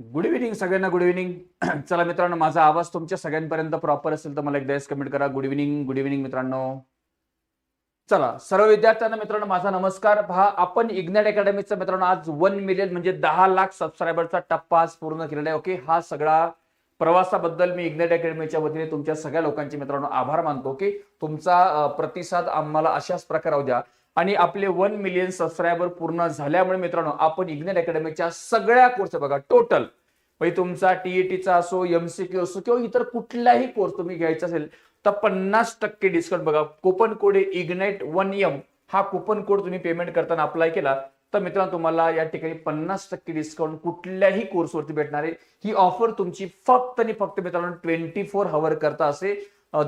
Good evening सगळ्यांना good evening चला मित्रांनो माझा आवाज तुमच्या सगळ्यांपर्यंत प्रॉपर असेल तर मला एकदा कमेंट करा. गुड इव्हिनिंग गुड इव्हिनिंग मित्रांनो. चला सर्व विद्यार्थ्यांना मित्रांनो माझा नमस्कार. पहा आपण इग्नॅट अकॅडमीचा मित्रांनो आज वन मिलियन म्हणजे दहा लाख सबस्क्रायबरचा टप्पा आज पूर्ण केलेला आहे ओके हा सगळा प्रवासाबद्दल मी इग्नेट अकॅडमीच्या वतीने तुमच्या सगळ्या लोकांचे मित्रांनो आभार मानतो की तुमचा प्रतिसाद आम्हाला अशाच प्रकारे द्या. आणि आपले वन मिलियन सबस्क्रायबर पूर्ण झाल्यामुळे मित्रांनो आपण इग्नेट अकॅडमीच्या सगळ्या कोर्स बघा टोटल म्हणजे तुमचा टीईटीचा असो एमसीक्यू असो किंवा इतर कुठलाही कोर्स तुम्ही घ्यायचा असेल तर पन्नास टक्के डिस्काउंट बघा. Coupon code ignite one M हा कुपन कोड तुम्ही पेमेंट करताना अप्लाय केला तर मित्रांनो तुम्हाला या ठिकाणी पन्नास टक्के डिस्काउंट कुठल्याही कोर्सवरती भेटणार आहे. ही ऑफर तुमची फक्त आणि फक्त मित्रांनो ट्वेंटी फोर हवर करता असे.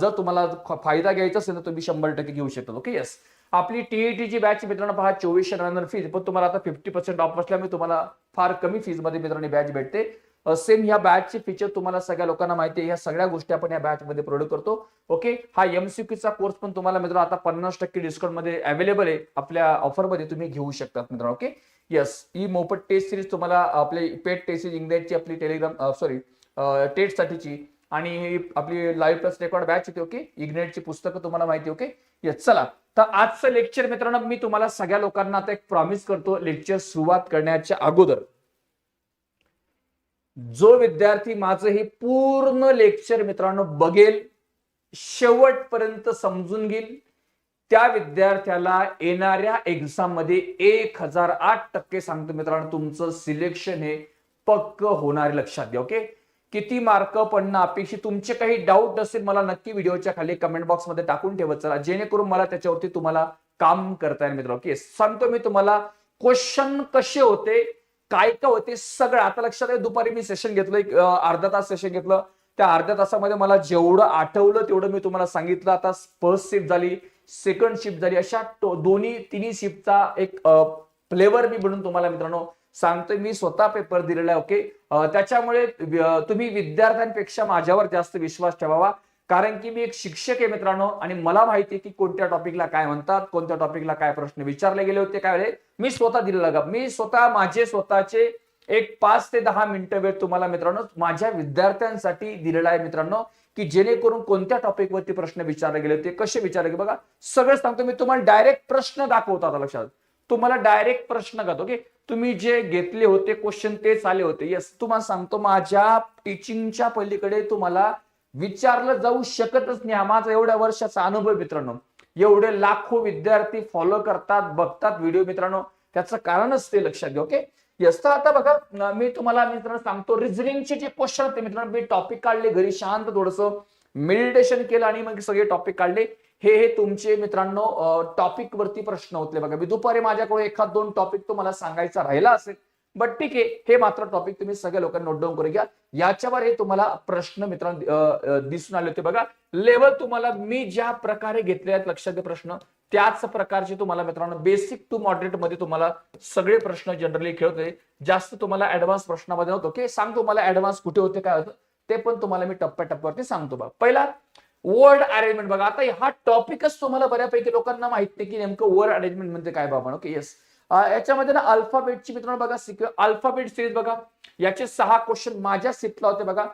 जर तुम्हाला फायदा घ्यायचा असेल तर तुम्ही शंभर टक्के घेऊ शकता ओके येस आपली टीईटीची बॅच मित्रांनो पहा चोवीसशे नव्याण्णव फीज पण तुम्हाला आता फिफ्टी पर्सेंट ऑफ असल्यामुळे तुम्हाला फार कमी फीजमध्ये मित्रांनो बॅच भेटते. सेम ह्या बॅचचे फीचर तुम्हाला सगळ्या लोकांना माहिती आहे. या सगळ्या गोष्टी आपण या बॅच मध्ये प्रोव्हाइड करतो. ओके हा एमसीक्यूचा कोर्स पण तुम्हाला मित्रांनो आता पन्नास टक्के डिस्काउंटमध्ये अवेलेबल आहे. आपल्या ऑफरमध्ये तुम्ही घेऊ शकतात मित्रांनो. ओके येस ही मोफत टेस्ट सिरीज तुम्हाला आपली पेट टेस्ट सिरीज इंग्लंडची आपली टेलिग्राम सॉरी टेट साठीची आणि आपली लाईव्ह प्लस रेकॉर्ड बॅच होती. ओके इग्नेटची पुस्तकं तुम्हाला माहिती ओके येस चला. तर आजचं लेक्चर मित्रांनो मी तुम्हाला सगळ्या लोकांना आता एक प्रॉमिस करतो लेक्चर सुरुवात करण्याच्या अगोदर. जो विद्यार्थी माझं हे पूर्ण लेक्चर मित्रांनो बघेल शेवटपर्यंत समजून घेईल त्या विद्यार्थ्याला येणाऱ्या एक्झाममध्ये एक हजार आठ टक्के सांगतो मित्रांनो तुमचं सिलेक्शन हे पक्क होणार लक्षात घ्या ओके किती मार्क पडणं अपेक्षित तुमचे काही डाऊट असेल मला नक्की व्हिडिओच्या खाली कमेंट बॉक्समध्ये टाकून ठेवत चला जेणेकरून मला त्याच्यावरती तुम्हाला काम करता येईल मित्र ओके सांगतो मी तुम्हाला क्वेश्चन कसे होते काय काय होते सगळं. आता लक्षात आहे दुपारी मी सेशन घेतलं एक अर्धा तास सेशन घेतलं. त्या अर्ध्या तासामध्ये मला जेवढं आठवलं तेवढं मी तुम्हाला सांगितलं. आता फर्स्ट शिफ्ट झाली सेकंड शिफ्ट झाली अशा दोन्ही तिन्ही शिफ्टचा एक फ्लेवर मी बनवून तुम्हाला मित्रांनो सांगतोय. मी स्वतः पेपर दिलेला आहे ओके त्याच्यामुळे तुम्ही विद्यार्थ्यांपेक्षा माझ्यावर जास्त विश्वास ठेवावा. कारण की मी एक शिक्षक आहे मित्रांनो आणि मला माहिती आहे की कोणत्या टॉपिकला काय म्हणतात कोणत्या टॉपिकला काय प्रश्न विचारले गेले होते काय वेळे मी स्वतः दिलेला गा मी स्वतः माझे स्वतःचे एक पाच ते दहा मिनिटं वेळ तुम्हाला मित्रांनो माझ्या विद्यार्थ्यांसाठी दिलेला आहे मित्रांनो की जेणेकरून कोणत्या टॉपिक वरती प्रश्न विचारले गेले होते कसे विचारले गेले बघा. सगळं सांगतो मी तुम्हाला डायरेक्ट प्रश्न दाखवतो आता लक्षात. तुम्हाला डायरेक्ट प्रश्न करतो की तुम्ही जे घेतले होते क्वेश्चन तेच आले होते. येस तुम्हाला सांगतो माझ्या टीचिंगच्या पलीकडे तुम्हाला विचारलं जाऊ शकतच नाही माझा एवढ्या वर्षाचा अनुभव मित्रांनो. एवढे लाखो विद्यार्थी फॉलो करतात बघतात व्हिडिओ मित्रांनो. त्याचं कारणच ते लक्षात घ्या ओके यस तर आता बघा मी तुम्हाला मित्रांनो सांगतो रिझनिंगचे जे क्वेश्चन होते मित्रांनो मी टॉपिक काढले घरी शांत थोडस मेडिटेशन केलं आणि मग सगळे टॉपिक काढले. हे हे तुमचे मित्रांनो टॉपिक वरती प्रश्न होते बघा. मी दुपारी माझ्याकडे एखाद दोन टॉपिक तुम्हाला सांगायचा राहिला असेल बट ठीक आहे हे मात्र टॉपिक तुम्ही सगळ्या लोकांना नोट डाऊन करू घ्या. याच्यावर हे तुम्हाला प्रश्न मित्रांनो दिसून आले होते बघा. लेवल तुम्हाला मी ज्या प्रकारे घेतले आहेत लक्षात घ्या प्रश्न त्याच प्रकारचे तुम्हाला मित्रांनो बेसिक टू मॉडरेटमध्ये तुम्हाला सगळे प्रश्न जनरली खेळते जास्त तुम्हाला ऍडव्हान्स प्रश्नामध्ये होतो ओके सांगतो मला ऍडव्हान्स कुठे होते काय होतं ते पण तुम्हाला मी टप्प्याटप्प्यावरती सांगतो बघा. पहिला वर्ड अरेंजमेंट बघा. आता हा टॉपिकच तुम्हाला बऱ्यापैकी लोकांना माहीत नाही की नेमकं वर्ड अरेंजमेंट म्हणजे काय बाबा? ओके येस याच्यामध्ये ना अल्फाबेटची मित्रांनो बघा अल्फाबेट सिरीज बघा. याचे सहा क्वेश्चन माझ्या सिटला होते बघा.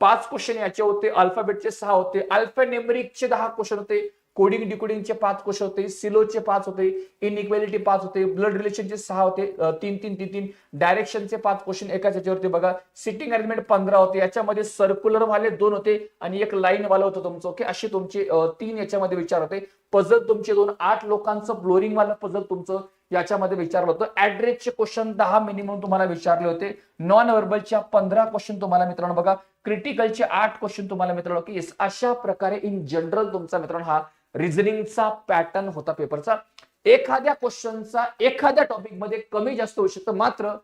पाच क्वेश्चन याचे होते अल्फाबेटचे सहा होते. अल्फान्युमेरिकचे दहा क्वेश्चन होते. कोडिंग डिकोडिंगचे पाच क्वेश्चन होते सिलोचे पाच होते इनइक्वेलिटी पाच होते ब्लड रिलेशनचे सहा होते तीन तीन तीन तीन डायरेक्शनचे पाच क्वेश्चन एकाच याच्यावरती बघा. सिटिंग अरेंजमेंट पंधरा होते याच्यामध्ये सर्क्युलर वाले दोन होते आणि एक लाईन वाला होतं तुमचं ओके? असे तुमचे तीन याच्यामध्ये विचार होते. पझल तुमचे दोन आठ लोकांचं फ्लोरिंग वाला पझल तुमचं याच्यामध्ये विचारलं होतं. ऍड्रेसचे क्वेश्चन दहा मिनिमम तुम्हाला विचारले होते. नॉन व्हर्बलच्या पंधरा क्वेश्चन तुम्हाला मित्रांनो बघा. क्रिटिकलचे आठ क्वेश्चन तुम्हाला मित्रांनो की अशा प्रकारे इन जनरल तुमचा मित्रांनो हा रिझनिंगचा पॅटर्न होता पेपरचा एखाद्या क्वेश्चनचा एखाद्या टॉपिकमध्ये कमी जास्त होऊ शकतं. मात्र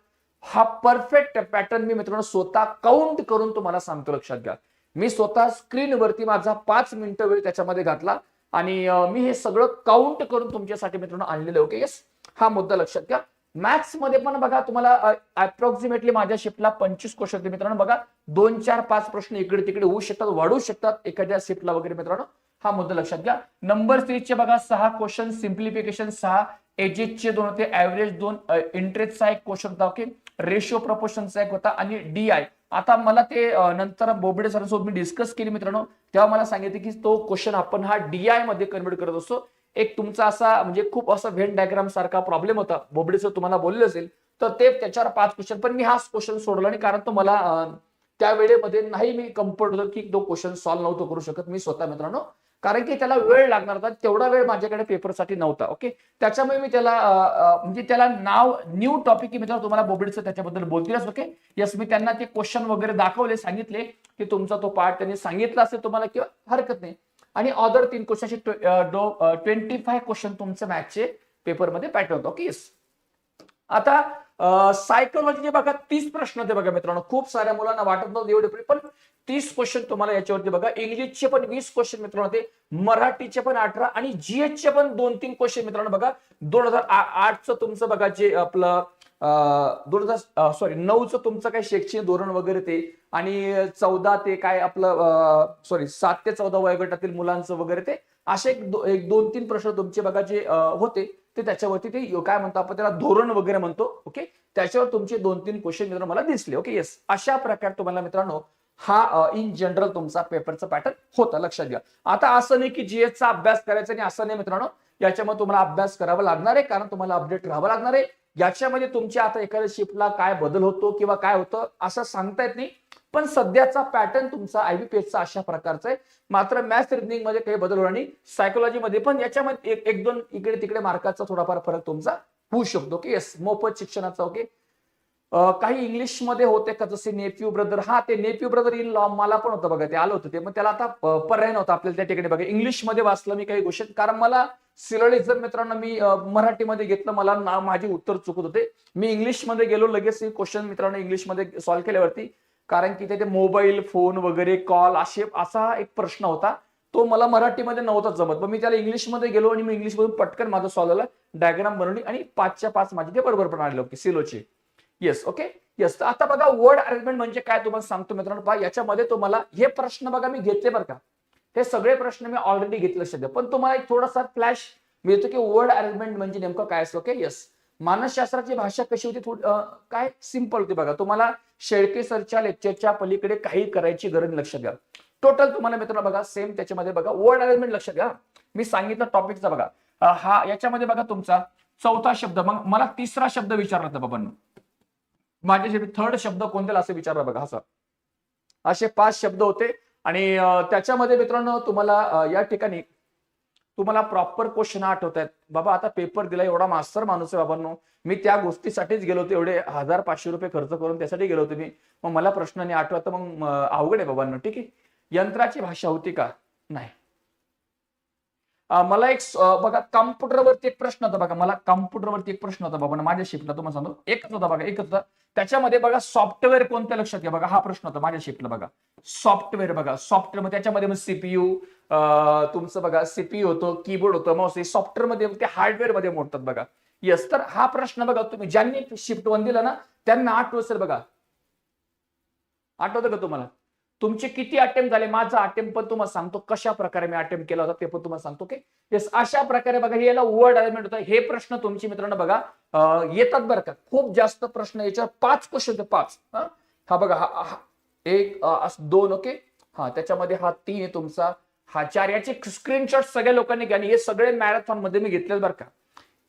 हा परफेक्ट पॅटर्न मी मित्रांनो स्वतः काउंट करून तुम्हाला सांगतो लक्षात घ्या. मी स्वतः स्क्रीनवरती माझा पाच मिनिटं वेळ त्याच्यामध्ये घातला. आणि मी हे सगळं काउंट करून तुमच्यासाठी मित्रांनो आणलेलं ओके येस हा मुद्दा लक्षात घ्या. मॅथ्समध्ये पण बघा तुम्हाला अप्रॉक्सिमेटली माझ्या शिफ्टला पंचवीस क्वेश्चन होते मित्रांनो. बघा दोन चार पाच प्रश्न इकडे तिकडे होऊ शकतात वाढू शकतात एखाद्या शिफ्टला वगैरे मित्रांनो. हा मुद्दा लक्षात घ्या. नंबर सिरीजचे बघा सहा क्वेश्चन सिम्प्लिफिकेशन सहा एजेसचे दोन होते ऍव्हरेज दोन इंटरेस्टचा एक क्वेश्चन होता ओके रेशिओ प्रपोर्शनचा एक होता आणि डी आय आता मला ते नंतर बोबडे सरांसोबत मी डिस्कस केली मित्रांनो. तेव्हा मला सांगितले की तो क्वेश्चन आपण हा डी आयमध्ये कन्वर्ट करत असतो. एक तुमचा असा म्हणजे खूप असा व्हेन डायग्राम सारखा प्रॉब्लेम होता. बोबडे सर तुम्हाला बोलले असेल तर ते त्याच्यावर पाच क्वेश्चन पण मी हा क्वेश्चन सोडला आणि कारण तो मला त्या वेळेमध्ये नाही मी कम्फर्ट होतो की तो क्वेश्चन सॉल्व्ह नव्हतो करू शकत मी स्वतः मित्रांनो. कारण की त्याला वेळ लागणार होता. तेवढा वेळ माझ्याकडे पेपरसाठी नव्हता ओके त्याच्यामुळे मी त्याला म्हणजे त्याला नाव न्यू टॉपिक मित्रांनो तुम्हाला बोबडीचं त्याच्याबद्दल बोलतीलच ओके यस मी त्यांना ते क्वेश्चन वगैरे दाखवले सांगितले की तुमचा तो पार्ट त्यांनी सांगितला असेल तुम्हाला किंवा हरकत नाही. आणि ऑदर तीन क्वेश्चन ट्वेंटी फाय क्वेश्चन तुमचे मॅथचे पेपरमध्ये पॅटर्न होतो ओके येस आता सायकोलॉजीचे बघा तीस प्रश्न होते बघा मित्रांनो. खूप साऱ्या मुलांना वाटत नव्हते एवढे पण तीस क्वेश्चन तुम्हाला याच्यावरती बघा. इंग्लिशचे पण वीस क्वेश्चन मित्रांनो होते मराठीचे पण अठरा आणि जीएस चे पण दोन तीन क्वेश्चन मित्रांनो बघा. दोन हजार आठचं तुमचं बघा जे आपलं दोन हजार सॉरी नऊचं तुमचं काय शैक्षणिक धोरण वगैरे ते आणि चौदा ते काय आपलं सॉरी सात ते चौदा वयोगटातील मुलांचं वगैरे ते असे एक दो- एक दोन तीन प्रश्न तुमचे बघा जे होते ते त्याच्यावरती ते काय म्हणतो आपण त्याला धोरण वगैरे म्हणतो ओके? त्याच्यावर तुमचे दोन तीन क्वेश्चन मित्रांनो मला दिसले ओके? येस अशा प्रकारे तुम्हाला मित्रांनो हा इन जनरल तुमचा पेपरचं पॅटर्न होता. लक्षात घ्या. आता असं नाही की जीएस चा अभ्यास करायचा आणि असं नाही मित्रांनो. याच्यामध्ये तुम्हाला अभ्यास करावा लागणार आहे. कारण तुम्हाला अपडेट राहावं लागणार आहे. याच्यामध्ये तुमच्या आता एखाद्या शिफ्टला काय बदल होतो किंवा काय होतं असं सांगता येत नाही. पण सध्याचा पॅटर्न तुमचा आयबीपीएसचा अशा प्रकारचा आहे. मात्र मॅथ्स रिजनिंगमध्ये काही बदल होणार नाही. सायकोलॉजी मध्ये पण याच्यामध्ये एक एक दोन इकडे तिकडे मार्काचा थोडाफार फरक तुमचा होऊ शकतो. की येस मोफत शिक्षणाचा ओके? काही इंग्लिशमध्ये होते का? जसे नेफ्यू ब्रदर हा ते नेफ्यू ब्रदर इन लॉ मला पण होतं बघा ते आलं होतं ते. मग त्याला आता पर्याय नव्हता आपल्याला त्या ठिकाणी बघा. इंग्लिशमध्ये वाचलं मी काही गोष्टी. कारण मला सिलोलिझम मित्रांनो मी मराठीमध्ये घेतलं मला ना माझे उत्तर चुकत होते. मी इंग्लिशमध्ये गेलो लगेच क्वेश्चन मित्रांनो इंग्लिशमध्ये सॉल्व्ह केल्यावरती. कारण की ते मोबाईल फोन वगैरे कॉल असे असा एक प्रश्न होता. तो मला मराठीमध्ये नव्हता जमत. पण मी त्याला इंग्लिशमध्ये गेलो आणि मी इंग्लिशमधून पटकन माझं सॉल्व्ह झालं. डायग्राम बनवली आणि पाचच्या पाच माझे ते बरोबर पण आले ओके सिलोचे येस ओके येस तर आता बघा वर्ड अरेंजमेंट म्हणजे काय तुम्हाला सांगतो मित्रांनो. पहा याच्यामध्ये तुम्हाला हे प्रश्न बघा मी घेतले बरं का. हे सगळे प्रश्न मी ऑलरेडी घेतले सध्या पण तुम्हाला एक थोडासा फ्लॅश मिळतो की वर्ड अरेंजमेंट म्हणजे नेमकं काय असतं ओके येस मानसशास्त्राची भाषा कशी होती? थोडी काय? सिंपल होती बघा. तुम्हाला शेळके सरच्या लेक्चरच्या पलीकडे काही करायची गरज लक्षात घ्या टोटल तुम्हाला मित्रांनो बघा सेम त्याच्यामध्ये बघा वर्ड अरेंजमेंट लक्षात घ्या मी सांगितलं टॉपिकचा बघा. हा याच्यामध्ये बघा तुमचा चौथा शब्द. मग मला तिसरा शब्द विचारला होता बाबांना. माझ्या थर्ड शब्द कोणत्याला असं विचारलं बघा असं असे पाच शब्द होते आणि त्याच्यामध्ये मित्रांनो तुम्हाला या ठिकाणी तुम्हाला प्रॉपर क्वेश्चन आठवत आहेत. बाबा आता पेपर दिला एवढा मास्तर माणूस आहे बाबांनो. मी त्या गोष्टीसाठीच गेलो होतो एवढे हजार पाचशे रुपये खर्च करून त्यासाठी गेलो होतो मी. मग मला प्रश्नाने आठवत मग अवघड आहे बाबांनो ठीक आहे? यंत्राची भाषा होती का? नाही. मला एक बघा कॉम्प्युटरवरती एक प्रश्न होता बघा मला कॉम्प्युटरवरती एक प्रश्न होता बाबा माझ्या शिफ्टला तुम्हाला सांगतो एकच होता बघा एकच होता. त्याच्यामध्ये बघा सॉफ्टवेअर कोणत्या लक्षात घ्या बघा हा प्रश्न होता माझ्या शिफ्टला बघा. सॉफ्टवेअर बघा सॉफ्टवेअर मग त्याच्यामध्ये मग सीपीयू तुमचं बघा सीपीयू होतं कीबोर्ड होतं मग सॉफ्टवेअरमध्ये सॉफ्टवेअर ते हार्डवेअरमध्ये मोडतात बघा. येस तर हा प्रश्न बघा तुम्ही ज्यांनी शिफ्ट वन दिला ना त्यांना आठवत सर बघा. आठवतं का तुम्हाला? तुमचे किती अटेम्प्ट झाले? माझा अटेम्प्ट पण तुम्हाला सांगतो कशा प्रकारे मी अटेम्प्ट केला होता ते पण तुम्हाला सांगतो की अशा प्रकारे बघा याला वर्ड अरेंजमेंट होतं. हे प्रश्न तुमची मित्रांनो बघा येतात बरं का. खूप जास्त प्रश्न याच्यावर पाच क्वेश्चन होते पाच. हा? बघा हा हा- एक असं दोन ओके हा त्याच्यामध्ये हा तीन आहे तुमचा. हा चार याचे स्क्रीनशॉट सगळ्या लोकांनी घ्या आणि हे सगळे मॅरेथॉनमध्ये मी घेतले बरं का.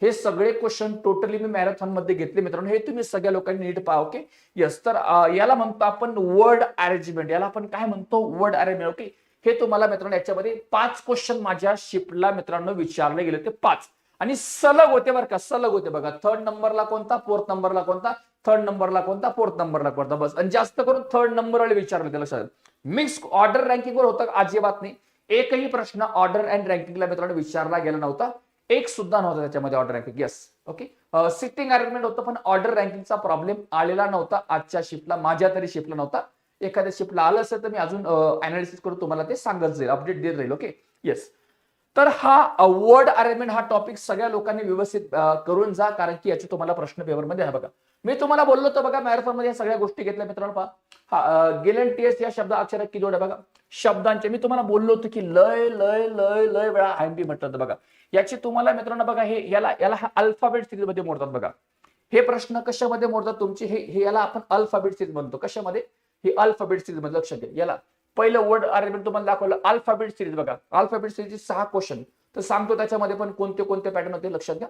हे सगळे क्वेश्चन टोटली मी मॅरेथॉनमध्ये घेतले मित्रांनो. हे तुम्ही सगळ्या लोकांनी नीट पहा ओके यस तर याला म्हणतो आपण वर्ड अरेंजमेंट याला आपण काय म्हणतो? वर्ड अरेंजमेंट ओके हे तुम्हाला मित्रांनो याच्यामध्ये पाच क्वेश्चन माझ्या शिफ्टला मित्रांनो विचारले गेले ते पाच. आणि सलग होते बरं का सलग होते बघा. थर्ड नंबरला कोणता फोर्थ नंबरला कोणता थर्ड नंबरला कोणता फोर्थ नंबरला कोणता बस. आणि जास्त करून थर्ड नंबर वाले विचारले त्याला लक्षात मिक्स ऑर्डर रँकिंगवर होतं अजिबात नाही. एकही प्रश्न ऑर्डर अँड रँकिंगला मित्रांनो विचारला गेला नव्हता. एक सुद्धा नव्हता त्याच्यामध्ये order ranking yes okay sitting arrangement होतं पण ऑर्डर रँकिंगचा प्रॉब्लेम आलेला नव्हता. आजच्या शिफ्टला माझ्या तरी शिफ्टला नव्हता. एखाद्या शिफ्टला आलं असेल तर मी अजून uh, अनालिसिस करून तुम्हाला ते सांगत जाईल. अपडेट देत राहील. ओके येस तर हा वर्ड अरेंजमेंट हा टॉपिक सगळ्या लोकांनी व्यवस्थित uh, करून जा कारण की याचे तुम्हाला प्रश्न पेपरमध्ये आहे बघा. मी तुम्हाला बोललो होतो बघा मॅरेथॉनमध्ये या सगळ्या गोष्टी घेतल्या मित्रांनो पहा. हा uh, टीएस या शब्द अक्षरात किती जोड आहे बघा. शब्दांचे मी तुम्हाला बोललो होतो की लय लय लय लय वेळा आय एम म्हटलं होतं बघा. याची तुम्हाला मित्रांनो बघा हे याला याला हा अल्फाबेट सिरीजमध्ये मोडतात बघा. हे प्रश्न कशामध्ये मोडतात तुमचे? हे याला आपण अल्फाबेट सिरीज म्हणतो. कशामध्ये? हे अल्फाबेट सिरीजमध्ये लक्ष घ्या याला पहिलं वर्ड अरेंजमेंट तुम्हाला दाखवलं अल्फाबेट सिरीज बघा. अल्फाबेट सिरीज सहा क्वेश्चन तर सांगतो त्याच्यामध्ये पण कोणते कोणते पॅटर्न होते लक्षात घ्या.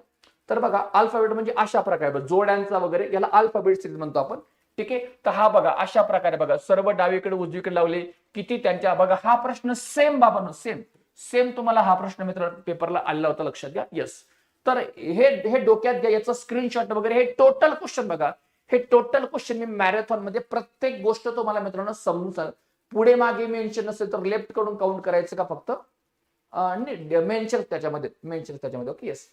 तर बघा अल्फाबेट म्हणजे अशा प्रकारे जोड्यांचा वगैरे याला अल्फाबेट सिरीज म्हणतो आपण. ठीक आहे? तर हा बघा अशा प्रकारे बघा सर्व डावीकडे उजवीकडे लावले किती त्यांच्या बघा हा प्रश्न सेम बाबांनो सेम सेम तुम्हाला हा प्रश्न मित्र पेपरला आलेला होता लक्षात घ्या. येस तर हे हे डोक्यात घ्या याचं स्क्रीनशॉट वगैरे हे टोटल क्वेश्चन बघा. हे टोटल क्वेश्चन मी मॅरेथॉनमध्ये प्रत्येक गोष्ट तुम्हाला मित्रांनो समजून सांग पुढे मागे मेन्शन नसेल तर लेफ्टकडून काउंट करायचं का फक्त? मेन्शन त्याच्यामध्ये मेन्शन त्याच्यामध्ये. ओके येस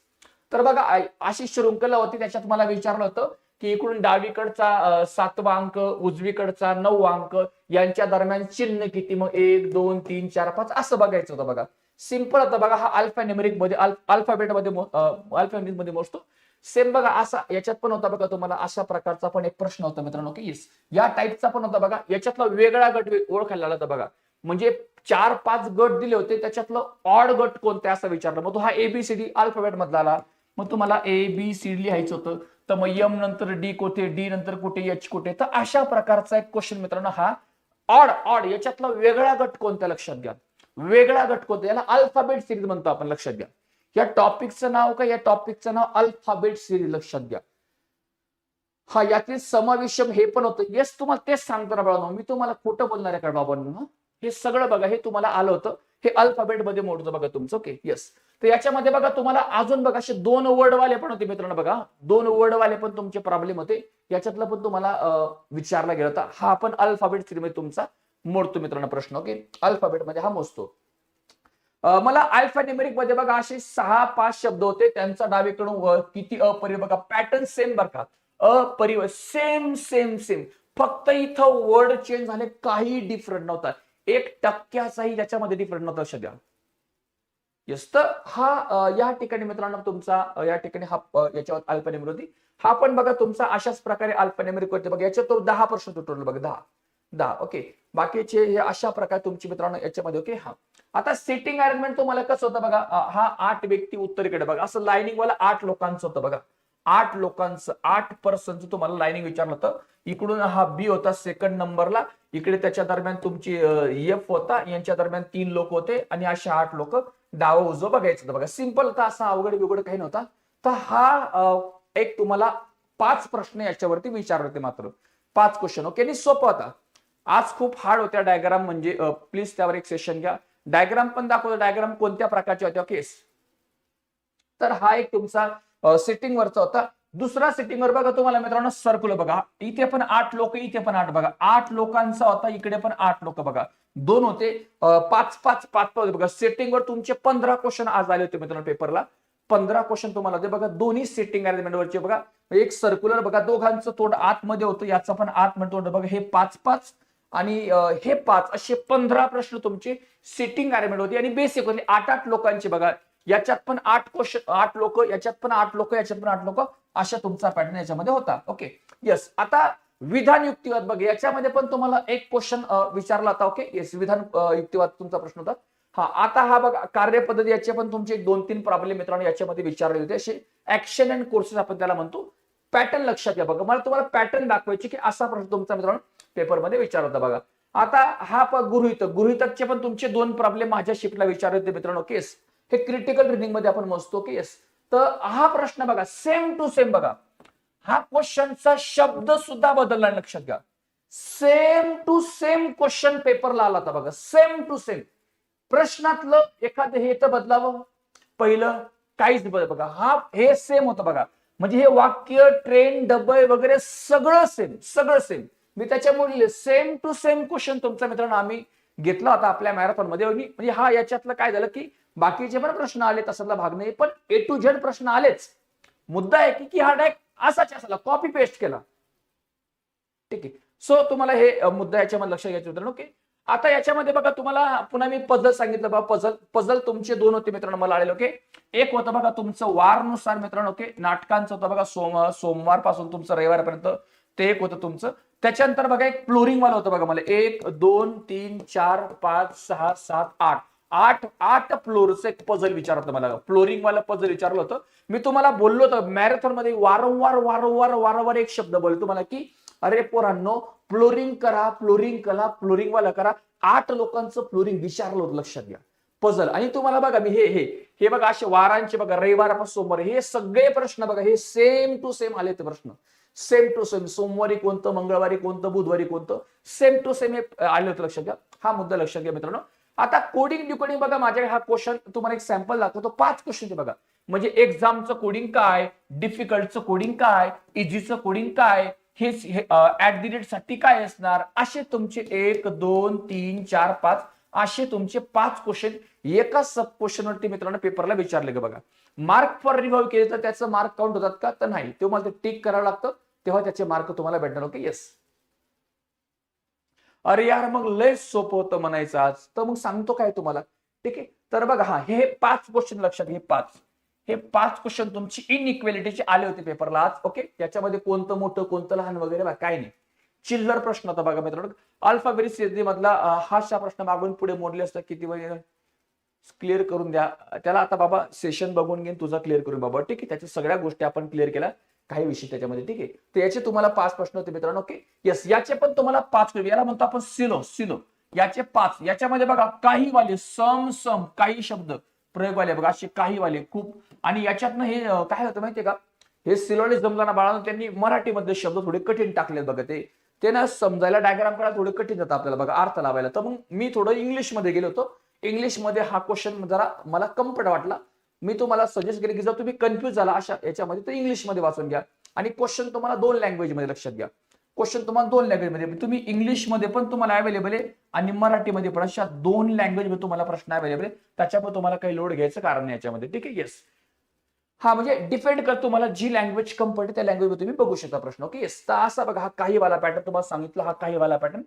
तर बघा आशिष अशी शृंखला होती त्याच्यात मला विचारलं होतं की इकडून डावीकडचा सातवा अंक उजवीकडचा नऊ अंक यांच्या दरम्यान चिन्ह किती? मग एक दोन तीन चार पाच असं बघायचं होतं बघा. सिंपल आता बघा हा अल्फा न्युमेरिकमध्ये अल्फाबेटमध्ये अल्फाबेटमध्ये मोजतो. सेम बघा असा याच्यात पण होता बघा तुम्हाला अशा प्रकारचा पण एक प्रश्न होता मित्रांनो की येस या टाईपचा पण होता बघा याच्यातला वेगळा गट ओळखायला आला होता बघा. म्हणजे चार पाच गट दिले होते त्याच्यातलं ऑड गट कोणते असं विचारलं. मग तो हा एबीसीडी अल्फाबेट मधला आला. मग तुम्हाला ए बी सी डी लिहायचं होतं. तर मग यम नंतर डी कोठे डी नंतर कुठे एच कुठे? तर अशा प्रकारचा एक क्वेश्चन मित्रांनो हा ऑड ऑड याच्यातला वेगळा गट कोणत्या लक्षात घ्या? वेगळा गट कोणता? याला अल्फाबेट सिरीज म्हणतो आपण लक्षात घ्या. या टॉपिकचं नाव का या टॉपिकचं नाव अल्फाबेट सिरीज लक्षात घ्या. हा यातील समावेशम हे पण होतं. येस तुम्हाला तेच सांगताना बाळांनो. मी तुम्हाला खोटं बोलणार आहे का बाबांनो? हे सगळं बघा हे तुम्हाला आलं होतं. हे अल्फाबेटमध्ये मोडतो बघा तुमचं ओके येस तर याच्यामध्ये बघा तुम्हाला अजून बघा असे दोन वर्डवाले पण होते मित्रांनो बघा. दोन वर्डवाले पण तुमचे प्रॉब्लेम होते. याच्यातला पण तुम्हाला विचारला गेला होता. हा पण अल्फाबेट थ्रीमध्ये तुमचा मोडतो मित्रांनो प्रश्न ओके अल्फाबेटमध्ये हा मोजतो. मला अल्फा मध्ये बघा असे सहा पाच शब्द होते. त्यांचा डावीकडून किती अपरिव बघा पॅटर्न सेम बरं का? अपरिव सेम सेम सेम फक्त इथं वर्ड चेंज झाले काही डिफरंट नव्हता. एक टक्क्याचाही त्याच्यामध्ये डिफरंट नव्हता लक्षात द्या येस तर हा या ठिकाणी मित्रांनो तुमचा या ठिकाणी हा याच्यावर अल्पनेमर होती हा पण बघा तुमचा अशाच प्रकारे अल्पनेमरी होते बघा याच्यात तो दहा प्रश्न टोटल बघा दहा. दहा ओके. बाकीचे हे अशा प्रकारे तुमची मित्रांनो याच्यामध्ये ओके हा. आता सिटिंग अरेंजमेंट तुम्हाला कसं होतं बघा हा आठ व्यक्ती उत्तरेकडे बघा. असं लाईनिंग वाला आठ लोकांचं होतं बघा. आठ लोकांचं आठ पर्सनचं तुम्हाला लाईनिंग विचारलं होतं. इकडून हा बी होता सेकंड नंबरला इकडे त्याच्या दरम्यान तुमची एफ होता यांच्या दरम्यान तीन लोक होते आणि असे आठ लोक डावं उजवं बघायचं होतं. बघा सिंपल तर असा अवघड बिघड काही नव्हता? तर हा एक तुम्हाला पाच प्रश्न याच्यावरती विचारले होते मात्र. पाच क्वेश्चन ओके आणि सोपं होता. आज खूप हार्ड होत्या डायग्राम म्हणजे प्लीज त्यावर एक सेशन घ्या. डायग्राम पण दाखवतो. डायग्राम कोणत्या प्रकारच्या होत्या केस तर हा एक तुमचा सिटिंग वरचा होता. दुसरा सिटिंग वर बघा तुम्हाला मित्रांनो सर्कुलर बघा. इथे पण आठ लोक इथे पण आठ बघा. आठ लोकांचा होता इकडे पण आठ लोक बघा. दोन होते. पाच पाच पाच पाच बघा. सेटिंग वर तुमचे पंधरा क्वेश्चन आज आले होते मित्रांनो पेपरला पंधरा क्वेश्चन तुम्हाला होते. बघा दोन्ही सेटिंग अरेंजमेंट वरचे बघा. एक सर्क्युलर बघा. दोघांचं तोंड आतमध्ये होतं. याचं पण आतमध्ये तोंड बघा. हे पाच पाच आणि हे पाच. असे पंधरा प्रश्न तुमचे सिटिंग अरेंजमेंट होते आणि बेसिक होते आठ आठ लोकांचे बघा. याच्यात पण आठ क्वेश्चन आठ लोक याच्यात पण आठ लोक याच्यात पण आठ लोक अशा तुमचा पॅटर्न याच्यामध्ये होता. ओके येस आता विधान युक्तिवाद बघ याच्यामध्ये पण तुम्हाला एक क्वेश्चन विचारला होता ओके येस विधान युक्तिवाद तुमचा प्रश्न होता. हा आता हा बघा कार्यपद्धती याचे पण तुमचे दोन तीन प्रॉब्लेम मित्रांनो याच्यामध्ये विचारले होते. असे ऍक्शन अँड कोर्सेस आपण त्याला म्हणतो. पॅटर्न लक्षात घ्या बघा. मला तुम्हाला पॅटर्न दाखवायची की असा प्रश्न तुमचा मित्रांनो पेपरमध्ये विचार होता बघा. आता हा प- गृहितक गृहितकचे पण तुमचे दोन प्रॉब्लेम माझ्या शिफ्टला विचारले होते मित्रांनो. केस हे क्रिटिकल रिडिंगमध्ये आपण मोजतो की येस तर हा प्रश्न बघा सेम टू सेम बघा. हा क्वेश्चनचा शब्द सुद्धा बदलला लक्षात घ्या. सेम टू सेम क्वेश्चन पेपरला आला होता बघा. सेम टू सेम प्रश्नातलं एखादं हे तर बदलावं. पहिलं काहीच बघा हा हे सेम होतं बघा. म्हणजे हे वाक्य ट्रेन डबे वगैरे सगळं सेम सगळं सेम मी त्याच्यामुळे सेम टू सेम क्वेश्चन तुमचा मित्रांनो आम्ही घेतला होता आपल्या मॅरेथॉनमध्ये. म्हणजे हा याच्यातलं काय झालं की बाकीचे पण प्रश्न आले तसातला भाग नाही पण ए टू झेड प्रश्न आलेच. मुद्दा आहे की की हा डायरेक्ट असाच असाला कॉपी पेस्ट केला. ठीक आहे. सो तुम्हाला हे मुद्दा याच्यामध्ये लक्ष घ्यायचं मित्रांनो ओके? आता याच्यामध्ये बघा तुम्हाला पुन्हा मी पझल सांगितलं बघा पझल पझल तुमचे दोन होते मित्रांनो मला आलेले ओके? एक होतं बघा तुमचं वारनुसार मित्रांनो ओके? नाटकांचं होतं बघा सोम सोमवारपासून तुमचं रविवारपर्यंत ते एक होतं तुमचं. त्याच्यानंतर बघा एक फ्लोरिंग वाला होतं बघा मला. एक दोन तीन चार पाच सहा सात आठ. आठ आठ फ्लोरचं एक पझल विचारलं मला. फ्लोरिंग वाला पझल विचारलं होतं. मी तुम्हाला बोललो होतं मॅरेथॉनमध्ये वारंवार वारंवार वारंवार एक शब्द बोलतो तुम्हाला की अरे पोरांनो फ्लोरिंग करा फ्लोरिंग करा फ्लोरिंग वाला करा. आठ लोकांचं फ्लोरिंग विचारलं होतं लक्षात घ्या. पझल आणि तुम्हाला बघा मी हे हे हे बघा असे वारांचे बघा रविवारापासून सोमवार हे सगळे प्रश्न बघा हे सेम टू सेम आले ते प्रश्न. सेम टू सेम सोमवारी कोणतं मंगळवारी कोणतं बुधवारी कोणतं सेम टू सेम हे आले होते लक्षात घ्या. हा मुद्दा लक्षात घ्या मित्रांनो. आता कोडिंग डिकोडिंग बघा माझ्याकडे हा क्वेश्चन तुम्हाला एक सॅम्पल दाखवतो. पाच क्वेश्चन बघा. म्हणजे एक्झामचं कोडिंग काय डिफिकल्टचं कोडिंग काय इझीचं कोडिंग काय हे ऍट दी रेटसाठी काय असणार? असे तुमचे एक दोन तीन चार पाच असे तुमचे पाच क्वेश्चन एका सब क्वेश्चन वरती मित्रांनो पेपरला विचारले का बघा. मार्क फॉर रिव्हाइव केले तर त्याचं मार्क काउंट होतात का? तर नाही. तेव्हा मला ते टिक करावं लागतं. तेव्हा त्याचे मार्क तुम्हाला भेटणार. ओके येस अरे यार मग लय सोपं होतं म्हणायचं आज. तर मग सांगतो काय तुम्हाला? ठीक आहे? तर बघा हा हे पाच क्वेश्चन लक्षात घे पाच. हे पाच क्वेश्चन तुमची इनइक्वेलिटीचे आले होते पेपरला आज ओके? याच्यामध्ये कोणतं मोठं कोणतं लहान वगैरे काय नाही. चिल्लर प्रश्न होता बघा मित्रांनो. अल्फा बेरी मधला हाशा प्रश्न मागून पुढे मोडले असतात किती वेळ क्लिअर करून द्या. त्याला आता बाबा सेशन बघून घेईन तुझा क्लिअर करून बाबा. ठीक आहे? त्याच्या सगळ्या गोष्टी आपण क्लिअर केल्या. काही विषय त्याच्यामध्ये ठीक आहे? तर याचे तुम्हाला पाच प्रश्न होते मित्रांनो ओके यस याचे पण तुम्हाला पाच याला म्हणतो आपण सिलो सिलो. याचे पाच. याच्यामध्ये बघा काही वाले सम सम काही शब्द प्रयोगवाले. बघा असे काही वाले खूप. आणि याच्यातनं हे काय होतं माहितीये का? हे सिलोले जमताना बाळानं त्यांनी मराठीमध्ये शब्द थोडे कठीण टाकलेत बघा ते. ते ना समजायला डायग्राम करायला थोडे कठीण जातं आपल्याला बघा अर्थ लावायला. तर मग मी थोडं इंग्लिशमध्ये गेलो होतो. इंग्लिशमध्ये हा क्वेश्चन जरा मला कम्फर्ट वाटला. मी तुम्हाला सजेस्ट केले की जर तुम्ही कन्फ्युज झाला अशा याच्यामध्ये तर इंग्लिशमध्ये वाचून घ्या. आणि क्वेश्चन तुम्हाला दोन लँग्वेजमध्ये लक्षात घ्या. क्वेश्चन तुम्हाला दोन लँग्वेजमध्ये तुम्ही इंग्लिशमध्ये पण तुम्हाला अवेलेबल आहे आणि मराठीमध्ये पण अशा दोन लँग्वेजमध्ये तुम्हाला प्रश्न अवेलेबल आहे. त्याच्यामुळे तुम्हाला काही लोड घ्यायचं कारण नाही याच्यामध्ये. ठीक आहे? येस हा म्हणजे डिपेंड करतो तुम्हाला जी लँग्वेज कम्फर्ट त्या लँग्वेजमध्ये तुम्ही बघू शकता प्रश्न. ओके येस तर असा बघा हा काही वाला पॅटर्न तुम्हाला सांगितलं हा काही वाला पॅटर्न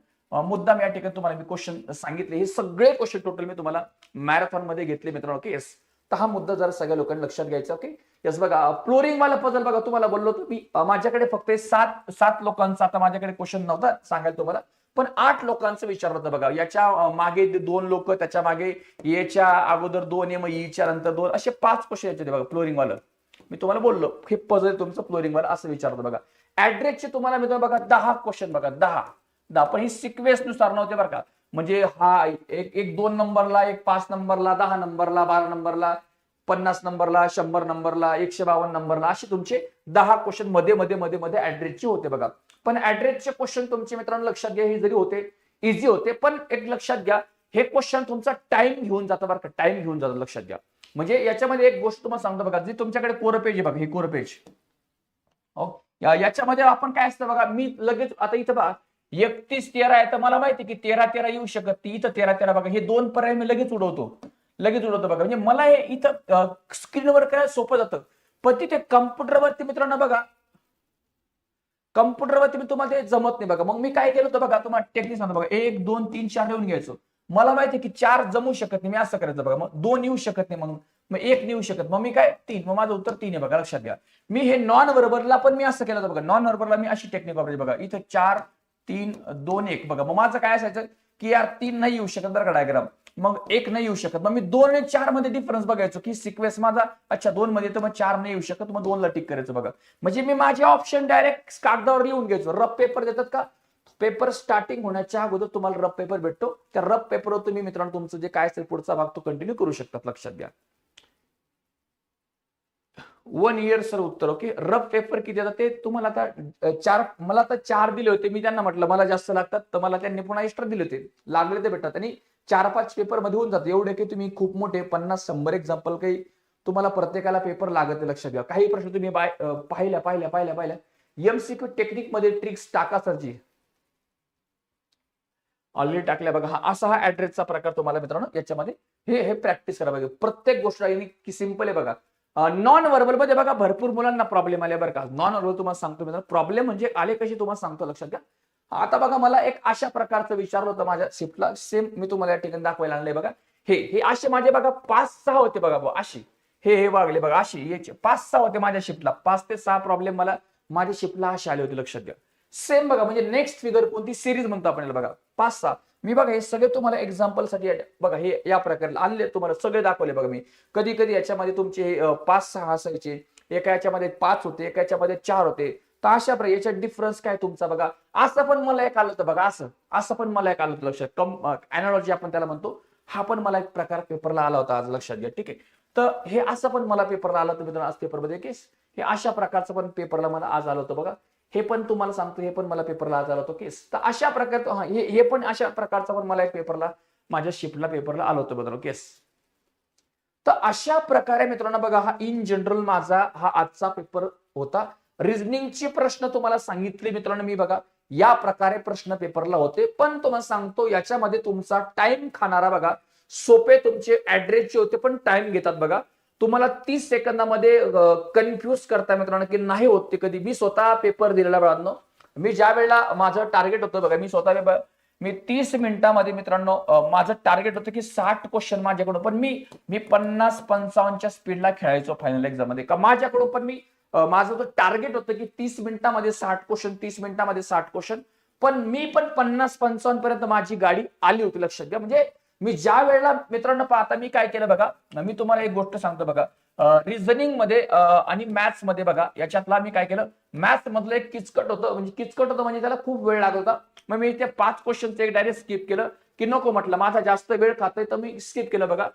मुद्दाम या ठिकाणी तुम्हाला मी क्वेश्चन सांगितले. हे सगळे क्वेश्चन टोटल मी तुम्हाला मॅरेथॉनमध्ये घेतले मित्रांनो. ओके येस तर हा मुद्दा जरा सगळ्या लोकांनी लक्षात घ्यायचा ओके यस बघा फ्लोरिंग वाला पझल बघा तुम्हाला बोललो होतो मी. माझ्याकडे फक्त सात सात लोकांचा आता माझ्याकडे क्वेश्चन नव्हता सांगायला तुम्हाला. पण आठ लोकांचं विचारलं होतं बघा. याच्या मागे ते दोन लोक त्याच्यामागे याच्या अगोदर दोन मग ईच्या नंतर दोन असे पाच क्वेश्चन याचे बघा फ्लोरिंग वालं. मी तुम्हाला बोललो हे पझल तुमचं फ्लोरिंग वाला असं विचारतो बघा. ऍड्रेसचे तुम्हाला मी बघा दहा क्वेश्चन बघा दहा. दहा पण ही सिक्वेन्सनुसार नव्हते बरं का. म्हणजे हा एक एक दोन नंबरला एक पाच नंबरला दहा नंबरला बारा नंबरला पन्नास नंबरला शंभर नंबरला एकशे बावन्न नंबरला असे तुमचे दहा क्वेश्चनमध्ये मध्ये मध्ये मध्ये ऍड्रेसचे होते बघा. पण ऍड्रेसचे क्वेश्चन तुमचे मित्रांनो लक्षात घ्या हे जरी होते इझी होते पण एक लक्षात घ्या हे क्वेश्चन तुमचा टाइम घेऊन जातं बरं का टाइम घेऊन जातं लक्षात घ्या. म्हणजे याच्यामध्ये एक गोष्ट तुम्हाला सांगतो बघा जी तुमच्याकडे कोर पेज आहे बघा हे कोर हो? पेज या- याच्यामध्ये आपण काय असतं बघा मी लगेच आता इथं बघा एकतीस तेरा आहे तर मला माहिती की तेरा तेरा येऊ शकत ती इथं तेरा तेरा बघा. हे दोन पर्याय मी लगेच उडवतो. लगेच उडवतो बघा. म्हणजे मला हे इथं स्क्रीनवर काय सोपं जातं. पण तिथे कम्प्युटरवरती मित्रांनो बघा. कम्प्युटरवरती मी तुम्हाला ते जमत नाही बघा. मग मी काय केलं होतं बघा? तुम्हाला टेक्निक सांगतो बघा. एक दोन तीन चार येऊन घ्यायचो. मला माहिती की चार जमू शकत नाही. मी असं करायचं बघा. मग दोन येऊ शकत नाही मग मग एक येऊ शकत. मग मी काय? तीन. मग माझं उत्तर तीन आहे बघा. लक्षात घ्या. मी हे नॉन बरोबरला पण मी असं केलं होतं बघा. नॉन बरोबरला मी अशी टेक्निक वापरायची बघा. इथं चार तीन दोन एक. बघा मग माझं काय असायचं? की यार तीन नाही येऊ शकत बरं का डायग्राम मग एक नाही येऊ शकत. मग मी दोन आणि चारमध्ये डिफरन्स बघायचो की सिक्वेन्स माझा अच्छा दोन मध्ये तर मग चार नाही येऊ शकत मग दोनला टिक करायचं बघा. म्हणजे मी माझे ऑप्शन डायरेक्ट कागदावर लिहून घ्यायचो. रफ पेपर देतात का? पेपर स्टार्टिंग होण्याच्या अगोदर तुम्हाला रफ पेपर भेटतो. त्या रफ पेपरवर तुम्ही मित्रांनो तुमचं जे काय असेल पुढचा भाग तो कंटिन्यू करू शकतात. लक्षात घ्या. वन इयर सर उत्तर ओके रफ पेपर किती येतात ते? तुम्हाला आता चार मला आता चार दिले होते मी त्यांना म्हटलं मला जास्त लागतात. तर मला त्यांनी पुन्हा एक्स्ट्रा दिले होते. लागले ते भेटतात. आणि चार पाच पेपरमध्ये होऊन जातात एवढे की तुम्ही खूप मोठे पन्नास शंभर एक्झाम्पल काही तुम्हाला प्रत्येकाला पेपर लागत लक्षात घ्या. काही प्रश्न तुम्ही पाहिल्या पाहिल्या पाहिल्या पाहिल्या. एमसीक्यू टेक्निकमध्ये ट्रिक्स टाका सरची ऑलरेडी टाकल्या बघा. हा असा हा ऍड्रेसचा प्रकार तुम्हाला मित्रांनो याच्यामध्ये हे हे प्रॅक्टिस करा बघा प्रत्येक गोष्ट आहे सिंपल आहे बघा. नॉन वर्बलमध्ये बघा भरपूर मुलांना प्रॉब्लेम आले बरं का. नॉन वर्बल तुम्हाला सांगतो मी प्रॉब्लेम म्हणजे आले कशी तुम्हाला सांगतो लक्षात घ्या. आता बघा मला एक अशा प्रकारचं विचारलं होतं माझ्या शिफ्टला सेम मी तुम्हाला या ठिकाणी दाखवायला आणलंय बघा. हे हे असे माझे बघा पाच सहा होते बघा अशी हे हे वागले बघा अशी याचे. पाच सहा होते माझ्या शिफ्टला पाच ते सहा प्रॉब्लेम मला माझ्या शिफ्टला असे आले होते लक्षात घ्या. सेम बघा म्हणजे नेक्स्ट फिगर कोणती? सिरीज म्हणतो आपण याला बघा. पाच सहा. मी बघा हे सगळे तुम्हाला एक्झाम्पलसाठी बघा हे या प्रकारे आणले तुम्हाला सगळे दाखवले बघा मी. कधी कधी याच्यामध्ये तुमचे हे पाच सहा असायचे. एका याच्यामध्ये पाच होते एका याच्यामध्ये चार होते. तर अशा प्रकारे याच्यात डिफरन्स काय तुमचा बघा? असं पण मला एक आलं होतं बघा असं. असं पण मला एक आलं होतं लक्षात. कम अॅनॉलॉजी आपण त्याला म्हणतो. हा पण मला एक प्रकार पेपरला आला होता आज लक्षात घ्या ठीक आहे. तर हे असं पण मला पेपरला आलं होतं मित्रांनो आज पेपरमध्ये केस हे अशा प्रकारचं पण पेपरला मला आज आलं होतं बघा. हे पण तुम्हाला सांगतो हे पण मला पेपरला आला होतो केस. तर अशा प्रकारचं हा हे हे पण अशा प्रकारचा पण मला एक पेपरला माझ्या शिफ्टला पेपरला आलो होतो बदल केस. तर अशा प्रकारे मित्रांनो बघा हा इन जनरल माझा हा आजचा पेपर होता. रिझनिंगचे प्रश्न तुम्हाला सांगितले मित्रांनो मी बघा या प्रकारे प्रश्न पेपरला होते. पण तुम्हाला सांगतो याच्यामध्ये तुमचा टाइम खाणारा बघा सोपे तुमचे ऍड्रेसचे होते पण टाइम घेतात बघा. तुम्हाला तीस सेकंदामध्ये कन्फ्युज करता मित्रांनो की नाही होत ते कधी. मी स्वतः पेपर दिलेला बघा मी ज्या वेळेला माझं टार्गेट होतं बघा मी स्वतः पेपर मी तीस मिनिटामध्ये मित्रांनो माझं टार्गेट होतं की साठ क्वेश्चन माझ्याकडून. पण मी मी पन्नास पंचावन्नच्या स्पीडला खेळायचो फायनल एक्झाममध्ये का माझ्याकडून पण मी माझं तो टार्गेट होतं की तीस मिनिटामध्ये साठ क्वेश्चन तीस मिनिटामध्ये साठ क्वेश्चन पण मी पण पन्नास पंचावन्न पर्यंत माझी गाडी आली होती लक्षात घ्या. म्हणजे मी ज्या वेळेला मित्रांनो पाहता मी काय केलं बघा मी तुम्हाला एक गोष्ट सांगतो बघा. रिझनिंगमध्ये आणि मॅथ्समध्ये बघा याच्यातला मी काय केलं मॅथ्स मधलं एक किचकट होतं म्हणजे किचकट होतं म्हणजे त्याला खूप वेळ लागत होता. मग मी ते पाच क्वेश्चनचं एक डायरेक्ट स्किप केलं की नको म्हटलं माझा जास्त वेळ खातोय तर मी स्किप केलं बघा.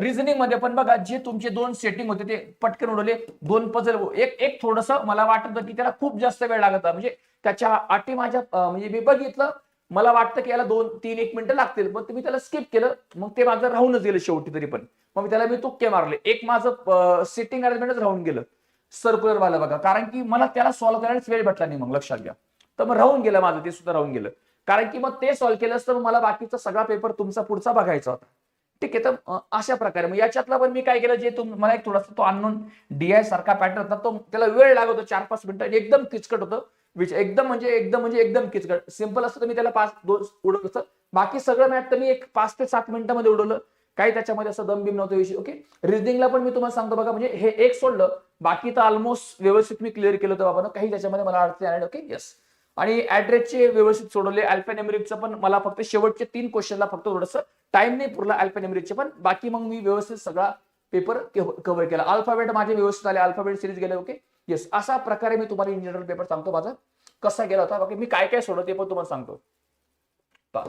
रिझनिंगमध्ये पण बघा जे तुमचे दोन सेटिंग होते ते पटकन उडवले दोन पजल एक एक थोडस मला वाटत होतं की त्याला खूप जास्त वेळ लागत म्हणजे त्याच्या अटी माझ्या म्हणजे मी बघितलं मला वाटतं की याला दोन तीन एक मिनिटं लागतील पण मी त्याला स्किप केलं. मग ते माझं राहूनच गेलं शेवटी तरी पण. मग मी त्याला मी तुक्के मारले. एक माझं सिटिंग अरेंजमेंटच राहून गेलं. सर्क्युलर वाला बघा. कारण की मला त्याला सॉल्व्ह करायलाच वेळ भेटला नाही मग लक्षात घ्या. तर मग राहून गेलं माझं ते सुद्धा राहून गेलं. कारण की मग ते सॉल्व्ह केलं असतं मला बाकीचा सगळा पेपर तुमचा पुढचा बघायचा होता. ठीक आहे तर अशा प्रकारे. मग याच्यातला पण मी काय केलं जे तुम मला एक थोडासा तो अननोन डीआय सारखा पॅटर्न होता तो त्याला वेळ लागत होता चार पाच मिनिटं. एकदम किचकट होतं. विच एकदम म्हणजे एकदम म्हणजे एकदम किचकट सिंपल असतं तर मी त्याला पाच दोन उडवत बाकी सगळं मॅथ तर मी एक पाच ते सात मिनिटांमध्ये उडवलं. काही त्याच्यामध्ये असं दम बिम नव्हतं विषय ओके रिझनिंगला पण मी तुम्हाला सांगतो बघा म्हणजे हे एक सोडलं बाकी तर ऑलमोस्ट व्यवस्थित मी क्लिअर केलं होतं बाबा काही त्याच्यामध्ये मला अडचण आले ओके येस आणि ऍड्रेसचे व्यवस्थित सोडवले अल्फॅनेमरिकचं पण मला फक्त शेवटचे तीन क्वेश्चनला फक्त थोडंसं टाइम नाही पुरला अल्फॅनेमरिकचे पण बाकी मग मी व्यवस्थित सगळा पेपर कव्हर केला. अल्फाबेट माझे व्यवस्थित आले अल्फाबेट सिरीज गेले ओके येस अशा प्रकारे मी तुम्हाला इंजिनिअर पेपर सांगतो माझा. कसा गेला होता? बाकी मी काय काय सोडलं ते पण तुम्हाला सांगतो. पहा.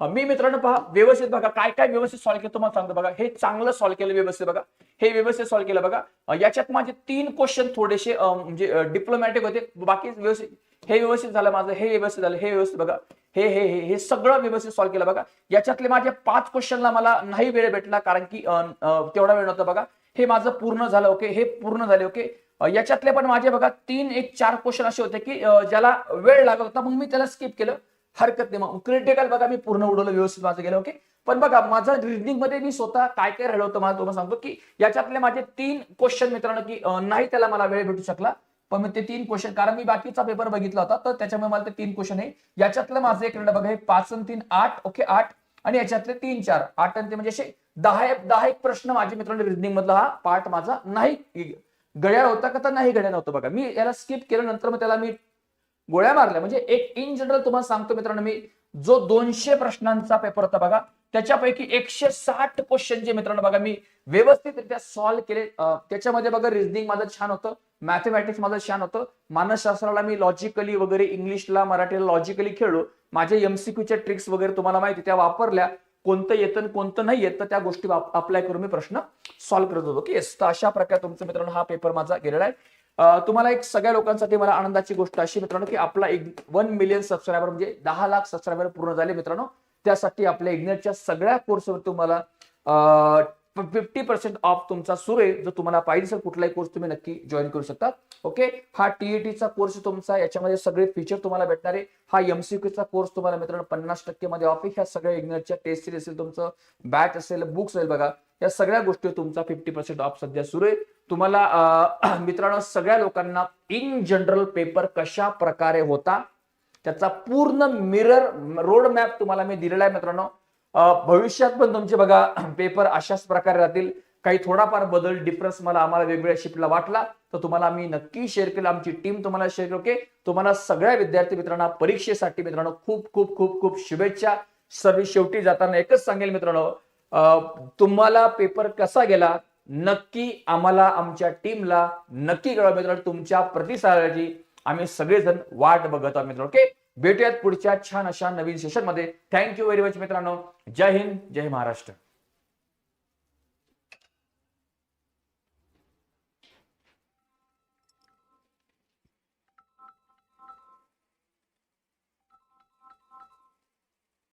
हा, मी मित्रांनो पहा व्यवस्थित बघा काय काय व्यवस्थित सॉल्व्ह केलं तुम्हाला सांगतो बघा. हे चांगलं सॉल्व्ह केलं व्यवस्थित बघा. हे व्यवस्थित सॉल्व्ह केलं बघा. याच्यात माझे तीन क्वेश्चन थोडेसे म्हणजे डिप्लोमॅटिक होते. बाकी व्यवस्थित हे व्यवस्थित झालं माझं हे व्यवस्थित झालं हे व्यवस्थित बघा. हे हे हे हे सगळं व्यवस्थित सॉल्व्ह केलं बघा. याच्यातले माझे पाच क्वेश्चनला मला नाही वेळ भेटला कारण की तेवढा वेळ नव्हता बघा. हे माझं पूर्ण झालं ओके हे पूर्ण झाले ओके याच्यातले पण माझे बघा तीन एक चार क्वेश्चन असे होते की ज्याला वेळ लागत होता मग मी त्याला स्किप केलं. हरकत नाही. मग क्रिटिकल बघा मी पूर्ण उडवलं व्यवस्थित माझं गेलं ओके पण बघा माझं रिडिंगमध्ये मी स्वतः काय काय राहिलं होतं मला तुम्हाला सांगतो की याच्यातले माझे तीन क्वेश्चन मित्रांनो की नाही त्याला मला वेळ भेटू शकला पण ते तीन क्वेश्चन कारण मी बाकीचा पेपर बघितला होता तर त्याच्यामुळे मला ते तीन क्वेश्चन आहे याच्यातलं माझं एक राहिलं बघा हे पाच आणि तीन आठ ओके आठ. आणि याच्यातले तीन चार. आठ आणि ते म्हणजे असे दहा एक दहा एक प्रश्न माझे मित्रांनो रिजनिंग मधला हा पार्ट माझा नाही. गड्या होता का तर नाही गड्या नव्हतं बघा. मी याला स्किप केल्यानंतर मग त्याला मी गोळ्या मारल्या. म्हणजे एक इन जनरल तुम्हाला सांगतो मित्रांनो मी जो दोनशे प्रश्नांचा पेपर होता बघा त्याच्यापैकी एकशे साठ क्वेश्चन जे मित्रांनो बघा मी व्यवस्थितरित्या सॉल्व्ह केले. त्याच्यामध्ये बघा रिझनिंग माझं छान होतं मॅथमॅटिक्स माझं छान होतं. मानसशास्त्राला मी लॉजिकली वगैरे इंग्लिशला मराठीला लॉजिकली खेळलो. माझे एमसीक्यूच्या ट्रिक्स वगैरे तुम्हाला माहिती त्या वापरल्या. कोणतं येतं कोणतं नाही येत त्या गोष्टी अप्लाय करून मी प्रश्न सॉल्व्ह करत होतो. की येस तर अशा प्रकारे तुमचं मित्रांनो हा पेपर माझा गेलेला आहे. तुम्हाला एक सगळ्या लोकांसाठी मला आनंदाची गोष्ट अशी मित्रांनो की आपला एक वन मिलियन सबस्क्रायबर म्हणजे दहा लाख सबस्क्रायबर पूर्ण झाले मित्रांनो. त्यासाठी आपल्या इग्नेटच्या सगळ्या कोर्सवर तुम्हाला फिफ्टी पर्सेंट ऑफ तुमचा सुरू आहे जर तुम्हाला पाहिजे असेल कुठलाही कोर्स तुम्ही नक्की जॉईन करू शकता. ओके हा टीईटीचा कोर्स तुमचा. याच्यामध्ये सगळे फीचर तुम्हाला भेटणार आहे. हा एमसीक्यूचा कोर्स तुम्हाला मित्रांनो पन्नास टक्के मध्ये ऑफ ह्या सगळ्या इग्नरच्या टेस्ट सिरीज असेल तुमचं बॅच असेल बुक्स असेल बघा. या सगळ्या गोष्टी तुमचा फिफ्टी पर्सेंट ऑफ सध्या सुरू आहे. तुम्हाला मित्रांनो सगळ्या लोकांना इन जनरल पेपर कशा प्रकारे होता त्याचा पूर्ण मिरर रोड मॅप तुम्हाला मी दिलेला आहे मित्रांनो. भविष्यात पण तुमचे बघा पेपर अशाच प्रकारे राहतील. काही थोडाफार बदल डिफरन्स मला आम्हाला वेगवेगळ्या शिफ्टला वाटला तर तुम्हाला आम्ही नक्की शेअर केलं. आमची टीम तुम्हाला शेअर ओके तुम्हाला सगळ्या विद्यार्थी मित्रांना परीक्षेसाठी मित्रांनो खूप खूप खूप खूप शुभेच्छा. सर्व शेवटी जाताना एकच सांगेल मित्रांनो अं, तुम्हाला पेपर कसा गेला नक्की आम्हाला आमच्या टीमला नक्की कळवा मित्रांनो तुमच्या प्रतिसादाची आम्ही सगळेजण वाट बघत आहोत मित्रांनो ओके भेटूयात पुढच्या छान अशा नवीन सेशनमध्ये. थँक्यू व्हेरी मच मित्रांनो. जय हिंद जय महाराष्ट्र.